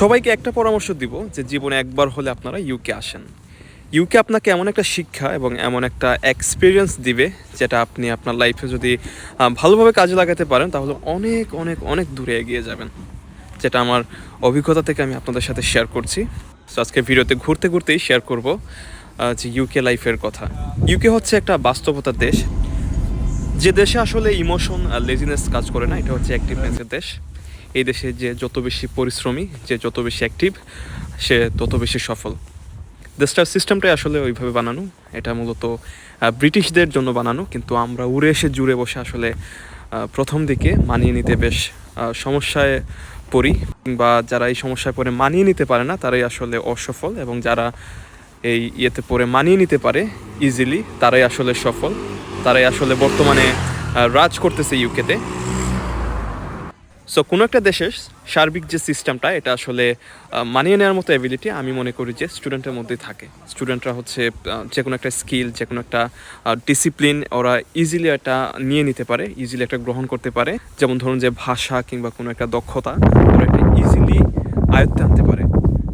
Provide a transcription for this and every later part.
সবাইকে একটা পরামর্শ দিব যে জীবনে একবার হলে আপনারা ইউকে আসেন। ইউকে আপনাকে এমন একটা শিক্ষা এবং এমন একটা এক্সপিরিয়েন্স দিবে যেটা আপনি আপনার লাইফে যদি ভালোভাবে কাজে লাগাতে পারেন, তাহলে অনেক অনেক অনেক দূরে এগিয়ে যাবেন। যেটা আমার অভিজ্ঞতা থেকে আমি আপনাদের সাথে শেয়ার করছি। তো আজকে ভিডিওতে ঘুরতে ঘুরতেই শেয়ার করব যে ইউকে লাইফের কথা। ইউকে হচ্ছে একটা বাস্তবতার দেশ। যে দেশে আসলে ইমোশন লেজিনেস কাজ করে না, এটা হচ্ছে অ্যাক্টিভনেসের দেশ। এই দেশে যে যত বেশি পরিশ্রমী, যে যত বেশি অ্যাক্টিভ সে তত বেশি সফল। দেশটার সিস্টেমটাই আসলে ওইভাবে বানানো। এটা মূলত ব্রিটিশদের জন্য বানানো, কিন্তু আমরা উড়ে এসে জুড়ে বসে আসলে প্রথম দিকে মানিয়ে নিতে বেশ সমস্যায় পড়ি। বা যারা এই সমস্যায় পড়ে মানিয়ে নিতে পারে না, তারাই আসলে অসফল এবং যারা এই ইয়েতে পড়ে মানিয়ে নিতে পারে ইজিলি তারাই আসলে সফল। তারাই আসলে বর্তমানে রাজ করতেছে ইউকেতে সো কোনো একটা দেশের সার্বিক যে সিস্টেমটা এটা আসলে মানিয়ে নেওয়ার মতো অ্যাবিলিটি আমি মনে করি যে স্টুডেন্টের মধ্যেই থাকে। স্টুডেন্টরা হচ্ছে যে কোনো একটা স্কিল যে কোনো একটা ডিসিপ্লিন ওরা ইজিলি এটা নিয়ে নিতে পারে ইজিলি একটা গ্রহণ করতে পারে। যেমন ধরুন যে ভাষা কিংবা কোনো একটা দক্ষতা, ওরা একটা ইজিলি আয়ত্তে আনতে পারে।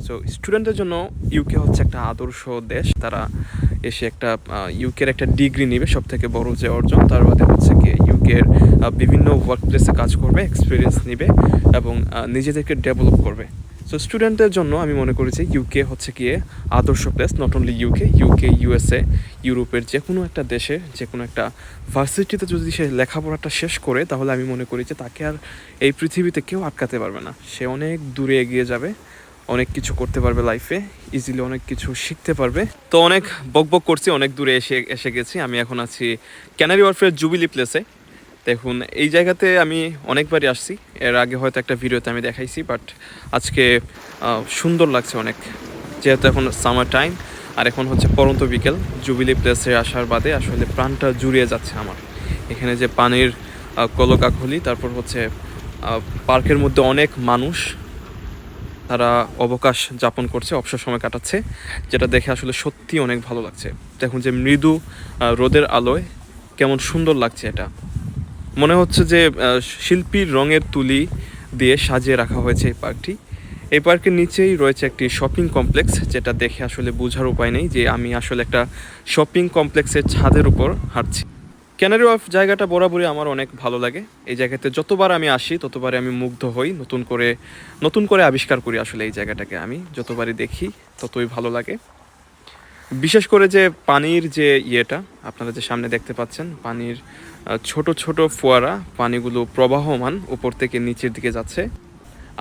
সো স্টুডেন্টের জন্য ইউকে হচ্ছে একটা আদর্শ দেশ। তারা এসে একটা ইউকের একটা ডিগ্রি নেবে সব থেকে বড় যে অর্জন, তার বাদে হচ্ছে কি ইউকের বিভিন্ন ওয়ার্ক প্লেসে কাজ করবে এক্সপিরিয়েন্স নেবে এবং নিজেদেরকে ডেভেলপ করবে। সো স্টুডেন্টদের জন্য আমি মনে করি যে ইউকে হচ্ছে গিয়ে আদর্শ place not only UK UK USA ইউরোপের যে কোনো একটা দেশে যে কোনো একটা ভার্সিটিতে যদি সে লেখাপড়াটা শেষ করে, তাহলে আমি মনে করি যে তাকে আর এই পৃথিবীতে কেউ আটকাতে পারবে না। সে অনেক দূরে এগিয়ে যাবে অনেক কিছু করতে পারবে লাইফে ইজিলি অনেক কিছু শিখতে পারবে। তো অনেক বক বক করছি, অনেক দূরে এসে এসে গেছি। আমি এখন আছি ক্যানারি ওয়ারফের জুবিলি প্লেসে দেখুন, এই জায়গাতে আমি অনেকবারই আসছি। এর আগে হয়তো একটা ভিডিওতে আমি দেখাইছি বাট আজকে সুন্দর লাগছে অনেক। যেহেতু এখন সামার টাইম আর এখন হচ্ছে পরন্ত বিকেল। জুবিলি প্লেসে আসার বাদে আসলে প্রাণটা জুড়িয়ে যাচ্ছে আমার। এখানে যে পানির কলকাকলি, তারপর হচ্ছে পার্কের মধ্যে অনেক মানুষ। তারা অবকাশ যাপন করছে, অবসর সময় কাটাচ্ছে, যেটা দেখে আসলে সত্যি অনেক ভালো লাগছে। দেখুন যে মৃদু রোদের আলোয় কেমন সুন্দর লাগছে এটা। মনে হচ্ছে যে শিল্পীর রঙের তুলি দিয়ে সাজিয়ে রাখা হয়েছে এই পার্কটি। এই পার্কের নিচেই রয়েছে একটি শপিং কমপ্লেক্স, যেটা দেখে আসলে বোঝার উপায় নেই যে আমি আসলে একটা শপিং কমপ্লেক্সের ছাদের উপর হাঁটছি। ক্যানারি ওয়ার্ফ জায়গাটা বরাবরই আমার অনেক ভালো লাগে। এই জায়গাতে যতবার আমি আসি, ততবারই আমি মুগ্ধ হই, নতুন করে নতুন করে আবিষ্কার করি আসলে এই জায়গাটাকে আমি। যতবারই দেখি, ততই ভালো লাগে। বিশেষ করে যে পানির যে ইয়েটা, আপনারা যে সামনে দেখতে পাচ্ছেন, পানির ছোট ছোট ফোয়ারা, পানিগুলো প্রবাহমান উপর থেকে নিচের দিকে যাচ্ছে।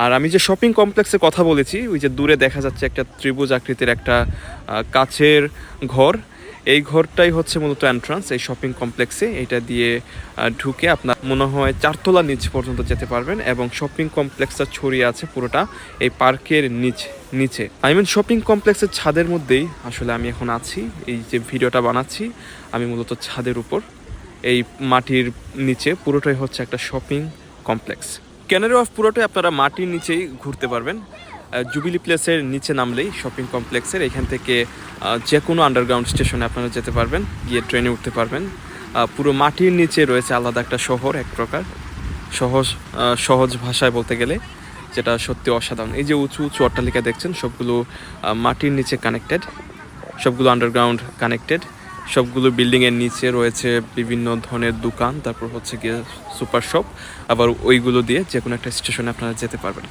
আর আমি যে শপিং কমপ্লেক্সে কথা বলেছি, ওই যে দূরে দেখা যাচ্ছে একটা ত্রিভুজ আকৃতির একটা কাছের ঘর। এই ঘরটাই হচ্ছে মূলত এন্ট্রান্স এই শপিং কমপ্লেক্সে এটা দিয়ে ঢুকে আপনার মনে হয় চারতলা নিচ পর্যন্ত যেতে পারবেন এবং শপিং কমপ্লেক্সটা ছড়িয়ে আছে পুরোটা এই পার্কের নিচ, নিচে। আই মিন শপিং কমপ্লেক্সের ছাদের মধ্যেই আসলে আমি এখন আছি, এই যে ভিডিওটা বানাচ্ছি, আমি মূলত ছাদের উপর। এই মাটির নিচে পুরোটাই হচ্ছে একটা শপিং কমপ্লেক্স ক্যানারি অফ পুরোটাই আপনারা মাটির নিচেই ঘুরতে পারবেন। জুবিলি প্লেসের নিচে নামলেই শপিং কমপ্লেক্সের এখান থেকে যে কোনো আন্ডারগ্রাউন্ড স্টেশনে আপনারা যেতে পারবেন, গিয়ে ট্রেনে উঠতে পারবেন। পুরো মাটির নিচে রয়েছে আলাদা একটা শহর, এক প্রকার। সহজ সহজ ভাষায় বলতে গেলে যেটা সত্যি অসাধারণ। এই যে উঁচু উঁচু অট্টালিকা দেখছেন, সবগুলো মাটির নিচে কানেক্টেড সবগুলো আন্ডারগ্রাউন্ড কানেক্টেড সবগুলো বিল্ডিংয়ের নিচে রয়েছে বিভিন্ন ধরনের দোকান, তারপর হচ্ছে গিয়ে সুপার শপ আবার ওইগুলো দিয়ে যে কোনো একটা স্টেশনে আপনারা যেতে পারবেন।